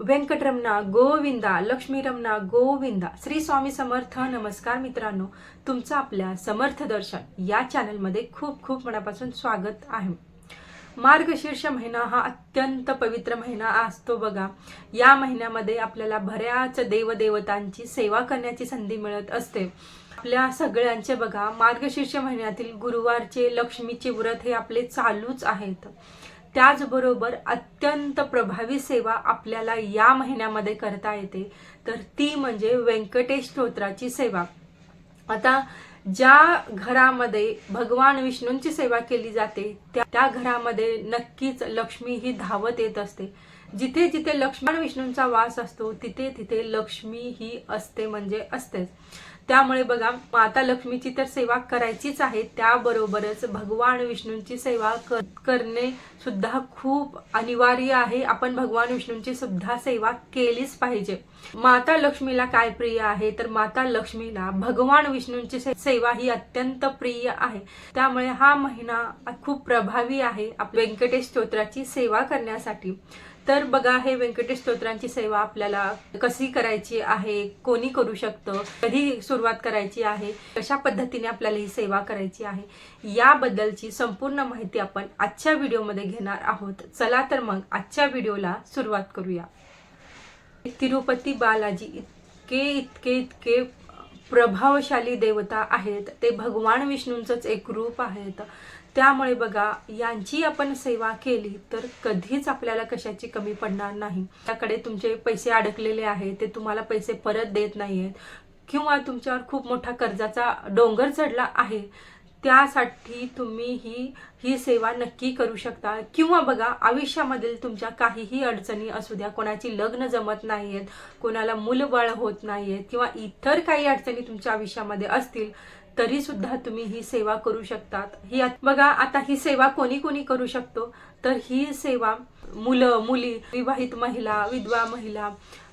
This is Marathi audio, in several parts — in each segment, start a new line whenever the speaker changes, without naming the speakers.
व्यंकटरमणा गोविंदा लक्ष्मीरमणा गोविंदा. श्री स्वामी समर्थ नमस्कार मित्रांनो. तुमचं आपल्या समर्थ दर्शन या चॅनलमध्ये खूप खूप मनापासून स्वागत आहे. मार्गशीर्ष महिना हा अत्यंत पवित्र महिना असतो बघा. या महिन्यामध्ये आपल्याला बऱ्याच देवदेवतांची सेवा करण्याची संधी मिळत असते. आपल्या सगळ्यांचे बघा मार्गशीर्ष महिन्यातील गुरुवारचे लक्ष्मीचे व्रत हे आपले चालूच आहेत. त्याचबरोबर अत्यंत प्रभावी सेवा आपल्याला या महिन्यामध्ये करता येते. तर ती म्हणजे व्यंकटेश स्तोत्राची सेवा. आता ज्या घरामध्ये भगवान विष्णूंची सेवा केली जाते त्या त्या घरामध्ये नक्कीच लक्ष्मी ही धावत येत असते. जिथे जिथे लक्ष्मण विष्णूंचा वास असतो तिथे तिथे लक्ष्मी ही असते म्हणजे असतेच. त्यामुळे बघा माता लक्ष्मीची तर सेवा करायचीच आहे. त्याबरोबरच भगवान विष्णूंची सेवा करणे सुद्धा खूप अनिवार्य आहे. आपण भगवान विष्णूंची सुद्धा सेवा केलीच पाहिजे. माता लक्ष्मीला काय प्रिय आहे? तर माता लक्ष्मीला भगवान विष्णूंची सेवा ही अत्यंत प्रिय आहे. त्यामुळे हा महिना खूप प्रभावी आहे व्यंकटेश स्तोत्राची सेवा करण्यासाठी. तर बघा हे व्यंकटेश स्तोत्रांची सेवा आपल्याला कशी करायची आहे कोणी करू शकतं कधी सुरुवात करायची आहे कशा पद्धतीने आपल्याला ही सेवा करायची आहे याबद्दलची संपूर्ण माहिती आपण आजच्या व्हिडिओमध्ये घेणार आहोत. चला तर मग आजच्या व्हिडिओला सुरुवात करूया. तिरुपती बालाजी इतके इतके इतके प्रभावशाली देवता आहेत. ते भगवान विष्णूंचंच एक रूप आहेत. त्यामुळे बघा यांची आपण सेवा केली तर कधीच आपल्याला कशाची कमी पडणार नाही. त्याकडे तुमचे पैसे अडकलेले आहेत ते तुम्हाला पैसे परत देत नाहीयेत. किंवा तुमच्यावर खूप मोठा कर्जाचा डोंगर चढला आहे त्यासाठी तुम्ही ही ही सेवा नक्की करू शकता. किंवा बघा आयुष्यामधील तुमच्या काहीही अडचणी असू द्या कोणाची लग्न जमत नाहीयेत कोणाला मुलबळ होत नाहीयेत किंवा इतर काही अडचणी तुमच्या आयुष्यामध्ये असतील तरी सुद्धा तुम्ही ही सेवा करू शकतात. ही बघा आता ही सेवा कोणी कोणी करू शकतो? तर ही सेवा मुलं मुली विवाहित महिला विधवा महिला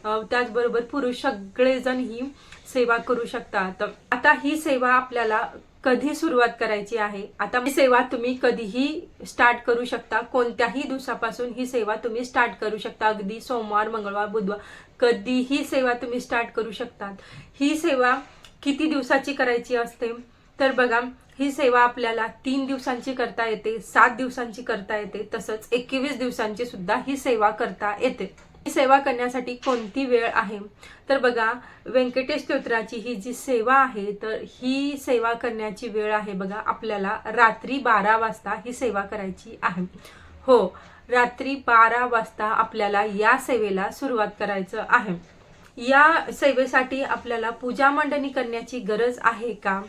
त्याचबरोबर पुरुष सगळेजण ही सेवा करू शकतात. आता ही सेवा आपल्याला कधी सुरुवात करायची आहे? आता ही सेवा तुम्ही कधीही स्टार्ट करू शकता. कोणत्याही दिवसापासून ही सेवा तुम्ही स्टार्ट करू शकता. अगदी सोमवार मंगळवार बुधवार कधीही सेवा तुम्ही स्टार्ट करू शकतात. ही सेवा किती दिवसाची करायची असते? तर बघा ही सेवा आपल्याला तीन दिवसांची करता येते सात दिवसांची करता येते तसंच एकवीस दिवसांची सुद्धा ही सेवा करता येते. ही सेवा करण्यासाठी कोणती वेळ आहे? तर बघा व्यंकटेश स्तोत्राची ही जी सेवा आहे तर ही सेवा करण्याची वेळ आहे बघा आपल्याला रात्री बारा वाजता ही सेवा करायची आहे. हो रात्री बारा वाजता आपल्याला या सेवेला सुरुवात करायचं आहे. या सेवेसाठी आपल्याला पूजा मांडणी करण्याची गरज आहे का?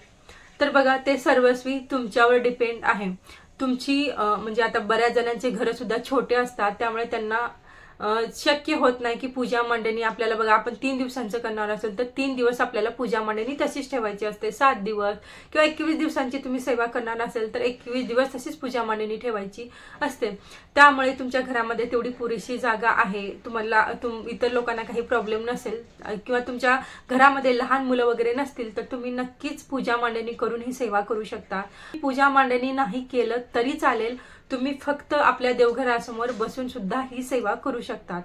तर बघा ते सर्वस्वी तुमच्यावर डिपेंड आहे. तुमची म्हणजे आता बऱ्याच जणांचे घरं सुद्धा छोटे असतात त्यामुळे त्यांना शक्य होत नाही की पूजा मांडणी आपल्याला बघा आपण तीन दिवसांचं करणार असेल तर तीन दिवस आपल्याला पूजा मांडणी तशीच ठेवायची असते. सात दिवस किंवा एकवीस दिवसांची तुम्ही सेवा करणार असेल तर एकवीस दिवस तशीच पूजा मांडणी ठेवायची असते. त्यामुळे तुमच्या घरामध्ये तेवढी पुरेशी जागा आहे. तुम्हाला तुम इतर लोकांना काही प्रॉब्लेम नसेल किंवा तुमच्या घरामध्ये लहान मुलं वगैरे नसतील तर तुम्ही नक्कीच पूजा मांडणी करून ही सेवा करू शकता. पूजा मांडणी नाही केलं तरी चालेल तुम्ही फक्त आपल्या देवघरासमोर बसून सुद्धा ही सेवा करू शकतात.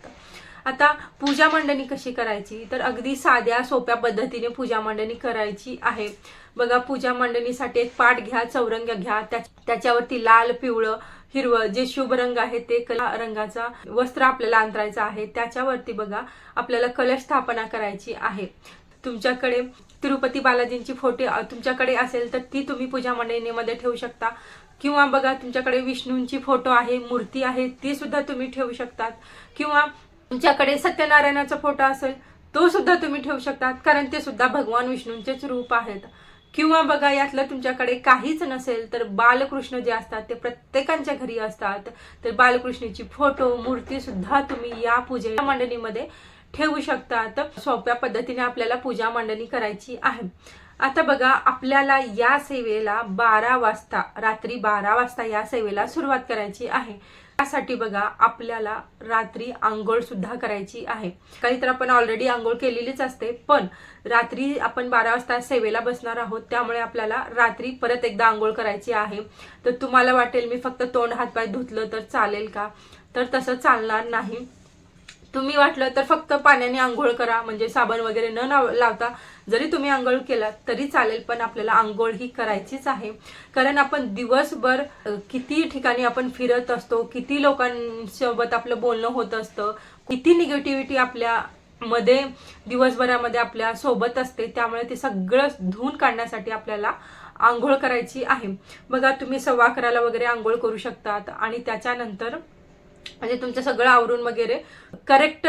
आता पूजा मांडणी कशी करायची? तर अगदी साध्या सोप्या पद्धतीने पूजा मांडणी करायची आहे. बघा पूजा मांडणीसाठी एक पाट घ्या चौरंग घ्या त्याच्यावरती लाल पिवळं हिरवं जे शुभ रंग आहे ते कला रंगाचा वस्त्र आपल्याला अंतरायचं आहे. त्याच्यावरती बघा आपल्याला कलश स्थापना करायची आहे. तुमच्याकडे तिरुपती बालाजींची फोटो तुमच्याकडे असेल तर ती तुम्ही पूजा मंडळीमध्ये ठेवू शकता. किंवा बघा तुमच्याकडे विष्णूंची फोटो आहे मूर्ती आहे ती सुद्धा तुम्ही ठेवू शकतात. किंवा तुमच्याकडे सत्यनारायणाचा फोटो असेल तो सुद्धा तुम्ही ठेवू शकतात कारण ते सुद्धा भगवान विष्णूंचेच रूप आहेत. किंवा बघा यातलं तुमच्याकडे काहीच नसेल तर बालकृष्ण जे असतात ते प्रत्येकांच्या घरी असतात. तर बालकृष्णाची फोटो मूर्ती सुद्धा तुम्ही या पूजे मांडणीमध्ये ठेवू शकतात. सोप्या पद्धतीने आपल्याला पूजा मांडणी करायची आहे. आता बघा आपल्याला या सेवेला बारा वाजता रात्री बारा वाजता या सेवेला सुरुवात करायची आहे. त्यासाठी बघा आपल्याला रात्री आंघोळ सुद्धा करायची आहे. काही तर आपण ऑलरेडी आंघोळ केलेलीच असते पण रात्री आपण बारा वाजता सेवेला बसणार आहोत त्यामुळे आपल्याला रात्री परत एकदा आंघोळ करायची आहे. तर तुम्हाला वाटेल मी फक्त तोंड हातपाय धुतलं तर चालेल का? तर तसं चालणार नाही. तुम्ही वाटलं तर फक्त पाण्याने आंघोळ करा म्हणजे साबण वगैरे न लाव- लावता जरी तुम्ही आंघोळ केलात तरी चालेल पण आपल्याला आंघोळ ही करायचीच आहे. कारण आपण दिवसभर किती ठिकाणी आपण फिरत असतो किती लोकांसोबत आपलं बोलणं होत असतं किती निगेटिव्हिटी आपल्या मध्ये दिवसभरामध्ये आपल्यासोबत असते त्यामुळे ते सगळं धुवून काढण्यासाठी आपल्याला आंघोळ करायची आहे. बघा तुम्ही सव्वा अकराला वगैरे आंघोळ करू शकतात आणि त्याच्यानंतर म्हणजे तुमचं सगळं आवरून वगैरे. करेक्ट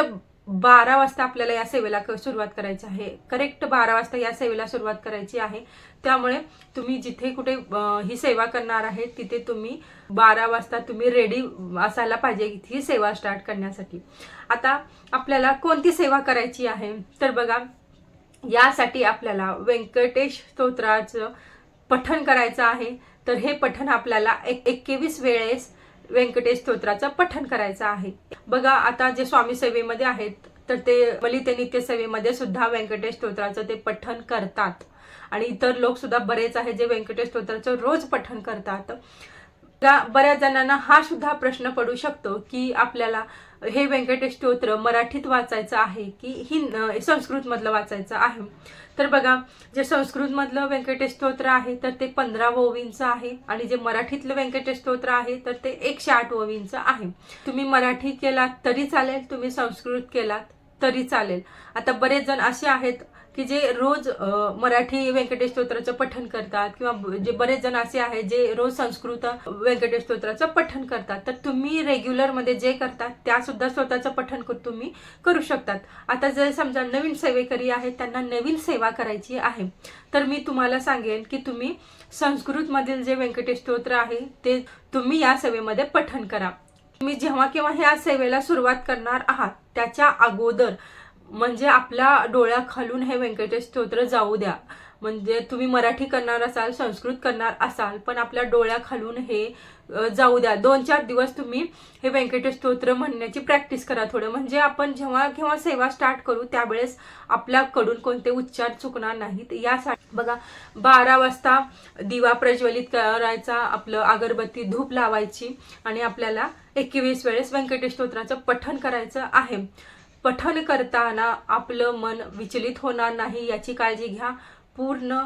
बारा वाजता आपल्याला या सेवेला सुरुवात करायची आहे. करेक्ट बारा वाजता या सेवेला सुरुवात करायची आहे. त्यामुळे तुम्ही जिथे कुठे ही सेवा करणार आहे तिथे तुम्ही बारा वाजता तुम्ही रेडी असायला पाहिजे ही सेवा स्टार्ट करण्यासाठी. आता आपल्याला कोणती सेवा करायची आहे? तर बघा यासाठी आपल्याला व्यंकटेश स्तोत्राचं पठण करायचं आहे. तर हे पठण आपल्याला एक एकवीस वेळेस व्यंकटेश स्तोत्राचं पठण करायचं आहे. बघा आता जे स्वामी सेवेमध्ये आहेत तर ते मलिते नित्य सेवेमध्ये सुद्धा व्यंकटेश स्तोत्राचं ते पठण करतात. आणि इतर लोक सुद्धा बरेच आहेत जे व्यंकटेश स्तोत्राचं रोज पठण करतात. बऱ्याच जणांना हा सुद्धा प्रश्न पडू शकतो की आपल्याला हे व्यंकटेश स्तोत्र मराठीत वाचायचं आहे की हिंद संस्कृतमधलं वाचायचं आहे? तर बघा जे संस्कृतमधलं व्यंकटेश स्तोत्र आहे तर ते पंधरा ओवींचं आहे आणि जे मराठीतलं व्यंकटेश स्तोत्र आहे तर ते एकशे आठ ओवींचं आहे. तुम्ही मराठी केलात तरी चालेल तुम्ही संस्कृत केलात तरी चालेल. आता बरेच जण असे आहेत की जे रोज मराठी व्यंकटेश स्तोत्राचं पठण करतात किंवा जे बरेच जण असे आहेत जे रोज संस्कृत व्यंकटेश स्तोत्राचं पठण करतात तर तुम्ही रेग्युलरमध्ये जे करतात त्या सुद्धा स्वतःचं पठण तुम्ही करू शकतात. आता जर समजा नवीन सेवेकरी आहेत त्यांना नवीन सेवा करायची आहे तर मी तुम्हाला सांगेन की तुम्ही संस्कृत मधील जे व्यंकटेश स्तोत्र आहे ते तुम्ही या सेवेमध्ये पठण करा. तुम्ही जेव्हा केव्हा ह्या सेवेला सुरुवात करणार आहात त्याच्या अगोदर म्हणजे आपल्या डोळ्याखालून हे व्यंकटेश स्तोत्र जाऊ द्या. म्हणजे तुम्ही मराठी करणार असाल संस्कृत करणार असाल पण आपल्या डोळ्याखालून हे जाऊ द्या. दोन चार दिवस तुम्ही हे व्यंकटेश स्तोत्र म्हणण्याची प्रॅक्टिस करा थोडं. म्हणजे आपण जेव्हा केव्हा सेवा स्टार्ट करू त्यावेळेस आपल्याकडून कोणते उच्चार चुकणार नाहीत. यासाठी बघा बारा वाजता दिवा प्रज्वलित करायचा आपलं अगरबत्ती धूप लावायची आणि आपल्याला एकवीस वेळेस व्यंकटेश स्तोत्राचं पठण करायचं आहे. पठन करताना आपलं मन विचलित होणार नाही याची काळजी घ्या. पूर्ण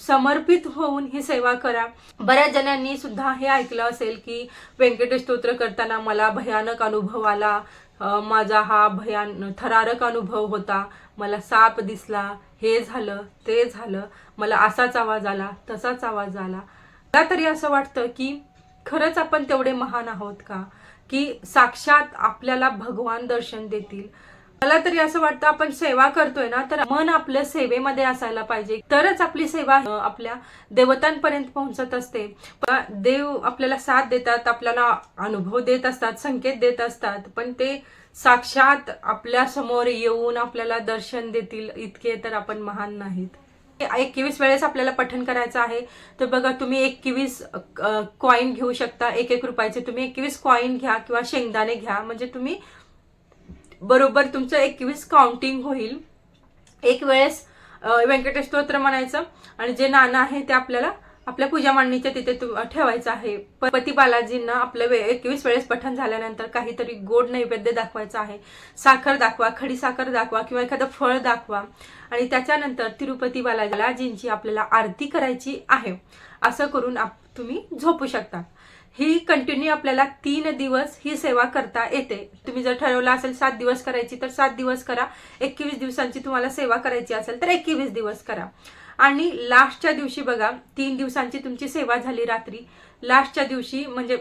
समर्पित होऊन ही सेवा करा. बऱ्याच जणांनी सुद्धा हे ऐकलं असेल की व्यंकटेश स्तोत्र करताना मला भयानक अनुभव आला. माझा हा भयान थरारक अनुभव होता. मला साप दिसला. हे झालं ते झालं. मला असाच आवाज आला तसाच आवाज आला. मला तरी असं वाटतं की खरंच आपण तेवढे महान आहोत का? की साक्षात आपल्याला भगवान दर्शन देतील. मला तरी असं वाटतं आपण सेवा करतोय ना तर मन आपल्या सेवेमध्ये असायला पाहिजे. तरच आपली सेवा आपल्या देवतांपर्यंत पोहोचत असते. पण देव आपल्याला साथ देतात आपल्याला अनुभव देत असतात संकेत देत असतात. पण ते साक्षात आपल्यासमोर येऊन आपल्याला दर्शन देतील इतके तर आपण महान नाहीत. एकवीस वेळेस आपल्याला पठण करायचं आहे. तर बघा तुम्ही एकवीस कॉईन घेऊ शकता. एक एक रुपयाचे तुम्ही एकवीस कॉईन घ्या किंवा शेंगदाणे घ्या. म्हणजे तुम्ही बरोबर तुमचं एकवीस काउंटिंग होईल. एक वेळेस व्यंकटेश स्तोत्र म्हणायचं. आणि जे नाणं आहे ते आपल्याला आपल्या पूजा मांडणीच्या तिथे ठेवायचं आहे. पती बालाजींना आपलं वे एकवीस वेळेस पठण झाल्यानंतर काहीतरी गोड नैवेद्य दाखवायचं आहे. साखर दाखवा खडी साखर दाखवा किंवा एखादं फळ दाखवा. आणि त्याच्यानंतर तिरुपती बालाजींची आपल्याला आरती करायची आहे. असं करून आप तुम्ही झोपू शकता. ही कंटिन्यू आपल्याला तीन दिवस ही सेवा करता येते. तुम्ही जर ठरवलं असेल सात दिवस करायची तर सात दिवस करा. एकवीस दिवसांची तुम्हाला सेवा करायची असेल तर एकवीस दिवस करा. आणि लास्टच्या दिवशी बघा तीन दिवसांची तुमची सेवा झाली रात्री. लास्टच्या दिवशी म्हणजे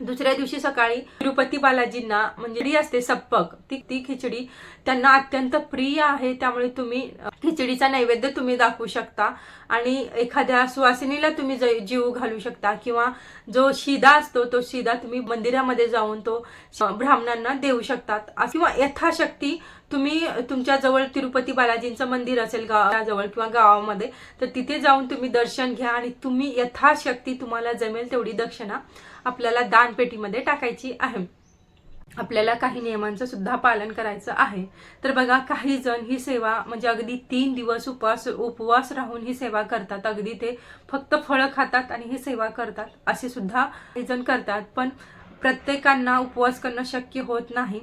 दुसऱ्या दिवशी सकाळी तिरुपती बालाजींना म्हणजे असते सप्पक ती ती खिचडी त्यांना अत्यंत प्रिय आहे. त्यामुळे तुम्ही खिचडीचा नैवेद्य तुम्ही दाखवू शकता. आणि एखाद्या सुवासिनीला तुम्ही जीव घालू शकता. किंवा जो शिदा असतो तो शिदा तुम्ही मंदिरामध्ये जाऊन तो ब्राह्मणांना देऊ शकतात. किंवा यथाशक्ती तुम्ही तुमच्या जवळ तिरुपती बालाजींचं मंदिर असेल गावाजवळ किंवा गावामध्ये तर तिथे जाऊन तुम्ही दर्शन घ्या. आणि तुम्ही यथाशक्ती तुम्हाला जमेल तेवढी दक्षिणा आपल्याला दानपेटीमध्ये टाकायची आहे. आपल्याला काही नियमांचं सुद्धा पालन करायचं आहे. तर बघा काही जण ही सेवा म्हणजे अगदी तीन दिवस उपवास उपवास राहून ही सेवा करतात. अगदी ते फक्त फळं खातात आणि ही सेवा करतात असे सुद्धा काही जण करतात. पण प्रत्येकांना उपवास करणं शक्य होत नाही.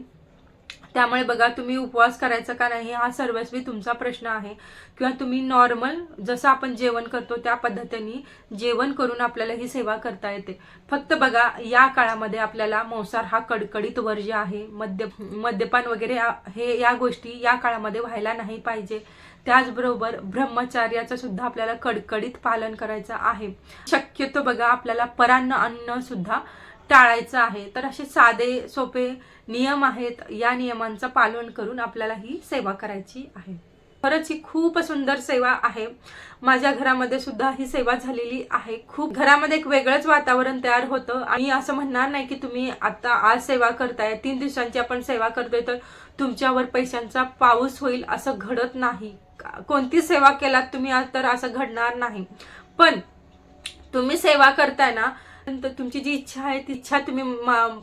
त्यामुळे बघा तुम्ही उपवास करायचा का नाही हा सर्वस्वी तुमचा प्रश्न आहे. किंवा तुम्ही नॉर्मल जसं आपण जेवण करतो त्या पद्धतीने जेवण करून आपल्याला ही सेवा करता येते. फक्त बघा या काळामध्ये आपल्याला मांसाहार हा कडकडीत वर्ज्य आहे मद्य मद्यपान वगैरे हे या गोष्टी या काळामध्ये व्हायला नाही पाहिजे. त्याचबरोबर ब्रह्मचार्याचं सुद्धा आपल्याला कडकडीत पालन करायचं आहे. शक्यतो बघा आपल्याला परान्न अन्न सुद्धा टाळायचं आहे. तर असे साधे सोपे नियम आहेत. या नियमांचं पालन करून आपल्याला ही सेवा करायची आहे. खरंच ही खूप सुंदर सेवा आहे. माझ्या घरामध्ये सुद्धा ही सेवा झालेली आहे. खूप घरामध्ये एक वेगळंच वातावरण तयार होतं. आणि असं म्हणणार नाही की तुम्ही आता आज सेवा करताय तीन दिवसांची आपण सेवा करतोय तर तुमच्यावर पैशांचा पाऊस होईल असं घडत नाही. कोणती सेवा केलात तुम्ही आज तर असं घडणार नाही. पण तुम्ही सेवा करताय ना तर तुमची जी इच्छा आहे ती इच्छा तुम्ही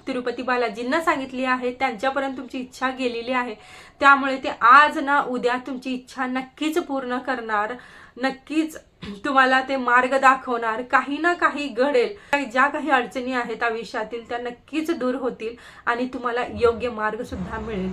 तिरुपती बालाजींना सांगितली आहे त्यांच्यापर्यंत तुमची इच्छा गेलेली आहे. त्यामुळे ते आज ना उद्या तुमची इच्छा नक्कीच पूर्ण करणार नक्कीच तुम्हाला ते मार्ग दाखवणार. काही ना काही घडेल. ज्या काही अडचणी आहेत आयुष्यातील त्या नक्कीच दूर होतील आणि तुम्हाला योग्य मार्ग सुद्धा मिळेल.